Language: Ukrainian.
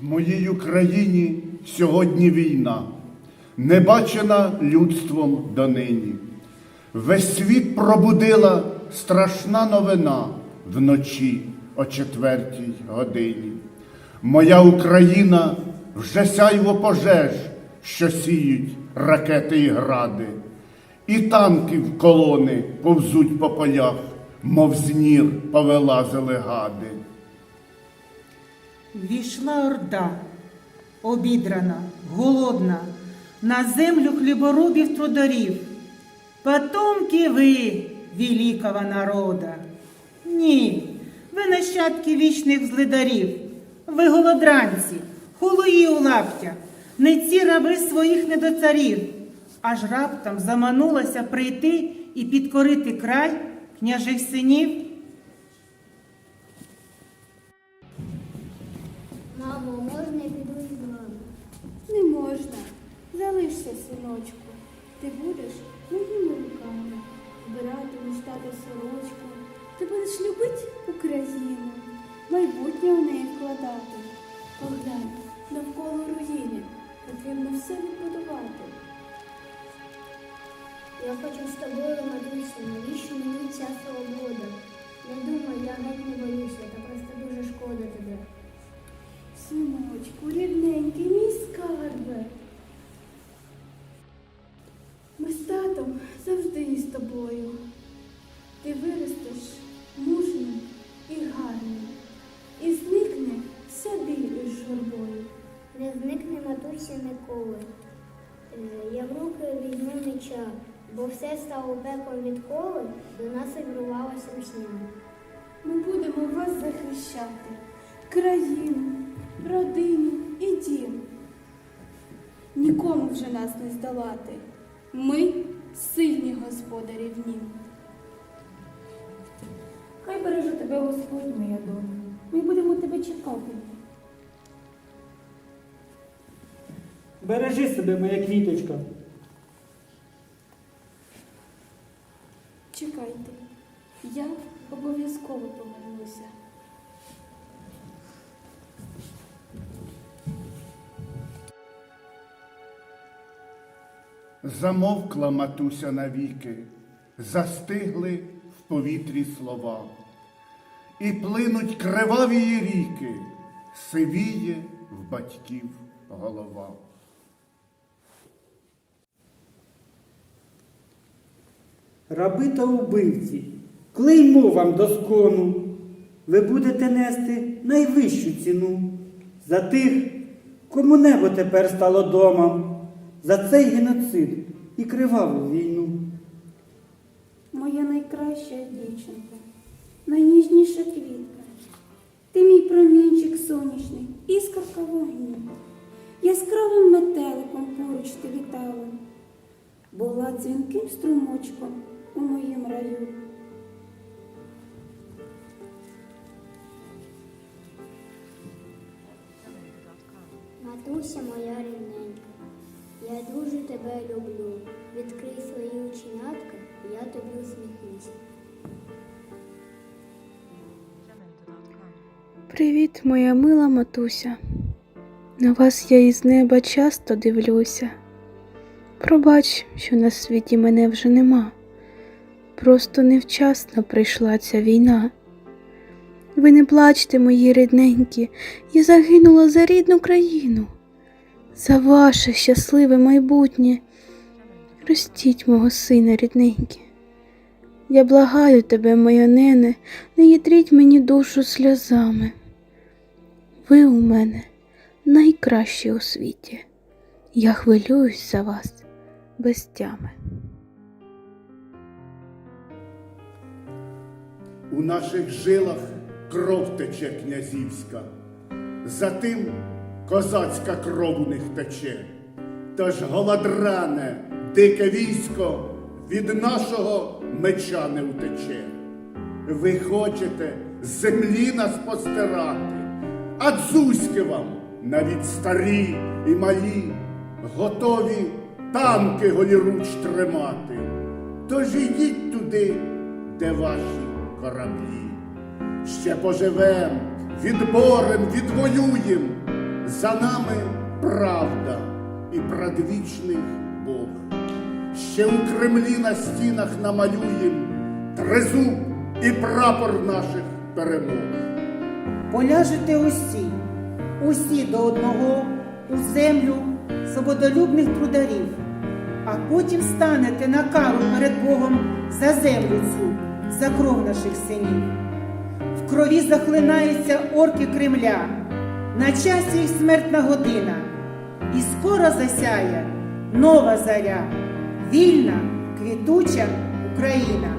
В моїй Україні сьогодні війна, не бачена людством донині. Весь світ пробудила страшна новина вночі о четвертій годині. Моя Україна вже сяйво пожеж, що сіють ракети і гради, і танки в колони повзуть по полях, мов з нір повилазили гади. Війшла орда, обідрана, голодна, на землю хліборобів трударів. Потомки ви, великого народа. Ні, ви нащадки вічних злидарів, ви голодранці, хулуї у лаптях, не ці раби своїх недоцарів, аж раптом заманулася прийти і підкорити край княжих синів. Мамо, можна я піду з вами? Не можна. Залишся, синочку. Ти будеш моїми руками. Збиратимеш тата сорочку. Ти будеш любити Україну, майбутнє в неї вкладати. Поглянь, навколо руїни. Потрібно все відбудувати. Я хочу з тобою, матуся, навіщо мені ця свобода? Не думай, я геть не боюся, та просто дуже шкода тебе. Синочку, рідненький, мій скарбе. Ми з татом завжди із тобою. Ти виростеш мужним і гарним, і зникне вся біль із журбою. Не зникне матуся ніколи. Е, Я в руки візьму меча, бо все стало пеклом відколи, до нас вірвалася русня. Ми будемо вас захищати, країну, родину і дім. Нікому вже нас не здолати. Ми сильні господарі в нім. Хай береже тебе Господь, моя доня. Ми будемо тебе чекати. Бережи себе, моя квіточка. Чекайте, я обов'язково повернуся. Замовкла матуся навіки, застигли в повітрі слова, і плинуть криваві ріки, сивіє в батьків голова. Раби та убивці, клеймо вам до скону. Ви будете нести найвищу ціну за тих, кому небо тепер стало домом, за цей геноцид і криваву війну. Моя найкраща дівчинка, найніжніша квітка. Ти мій промінчик сонячний, іскорка вогню. Яскравим метеликом поруч ти літала, була дзвінким струмочком у моїм раю. Матуся моя рідненька, я дуже тебе люблю. Відкрий свої оченятка, я тобі усміхнуся. Привіт, моя мила матуся. На вас я із неба часто дивлюся. Пробач, що на світі мене вже нема. Просто невчасно прийшла ця війна. Ви не плачте, мої рідненькі, я загинула за рідну країну, за ваше щасливе майбутнє. Ростіть мого сина рідненькі. Я благаю тебе, моя нене, не їтріть мені душу сльозами. Ви у мене найкращі у світі. Я хвилююсь за вас без тями. У наших жилах кров тече князівська, за тим козацька кров у них тече. Тож голодране, дике військо від нашого меча не втече. Ви хочете землі нас постирати, а дзузьки вам навіть старі і малі, готові танки голіруч тримати. Тож ідіть туди, де ваші кораблі. Ще поживем, відборем, відвоюєм, За нами правда і предвічний Бог. Ще у Кремлі на стінах намалюєм тризуб і прапор наших перемог. Поляжете усі, усі до одного у землю свободолюбних трударів, а потім станете на кару перед Богом за землю цю, за кров наших синів. В крові захлинаються орки Кремля, на часі їх смертна година, і скоро засяє нова заря, вільна, квітуча Україна.